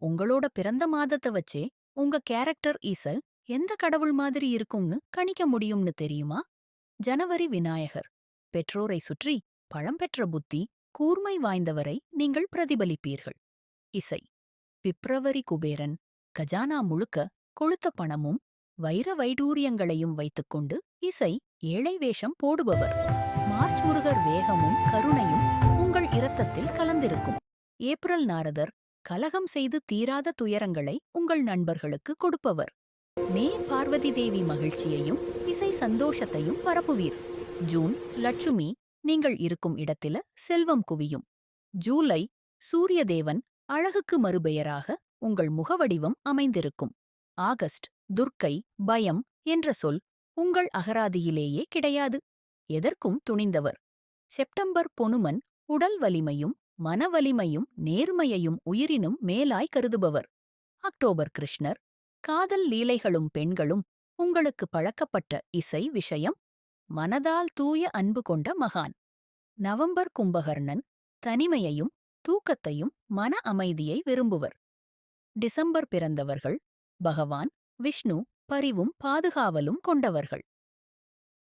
உங்களோட பிறந்த மாதத்தை வச்சே உங்க கேரக்டர் ஈசல் எந்த கடவுள் மாதிரி இருக்கும்னு கணிக்க முடியும்னு தெரியுமா? ஜனவரி விநாயகர். பெற்றோரை சுற்றி பழம்பெற்ற புத்தி கூர்மை வாய்ந்தவரை நீங்கள் பிரதிபலிப்பீர்கள். இசை. பிப்ரவரி குபேரன். கஜானா முழுக்க கொழுத்த பணமும் வைர வைடூரியங்களையும் வைத்துக்கொண்டு இசை ஏழை வேஷம் போடுபவர். மார்ச் முருகர் வேகமும் கருணையும் உங்கள் இரத்தத்தில் கலந்திருக்கும். ஏப்ரல் நாரதர் கலகம் செய்து தீராத துயரங்களை உங்கள் நண்பர்களுக்கு கொடுப்பவர். மே பார்வதி தேவி மகிழ்ச்சியையும் இசை சந்தோஷத்தையும் பரப்புவீர். ஜூன் லட்சுமி நீங்கள் இருக்கும் இடத்தில செல்வம் குவியும். ஜூலை சூரியதேவன் அழகுக்கு மறுபெயராக உங்கள் முகவடிவம் அமைந்திருக்கும். ஆகஸ்ட் துர்க்கை பயம் என்ற சொல் உங்கள் அகராதியிலேயே கிடையாது. எதற்கும் துணிந்தவர். செப்டம்பர் பொனுமன் உடல் வலிமையும் மன வலிமையும் நேர்மையையும் உயிரினும் மேலாய் கருதுபவர். அக்டோபர் கிருஷ்ணர் காதல் லீலைகளும் பெண்களும் உங்களுக்கு பழக்கப்பட்ட இசை விஷயம் மனதால் தூய அன்பு கொண்ட மகான். நவம்பர் கும்பகர்ணன் தனிமையையும் தூக்கத்தையும் மன அமைதியை விரும்புவர். டிசம்பர் பிறந்தவர்கள் பகவான் விஷ்ணு பரிவும் பாதுகாவலும் கொண்டவர்கள்.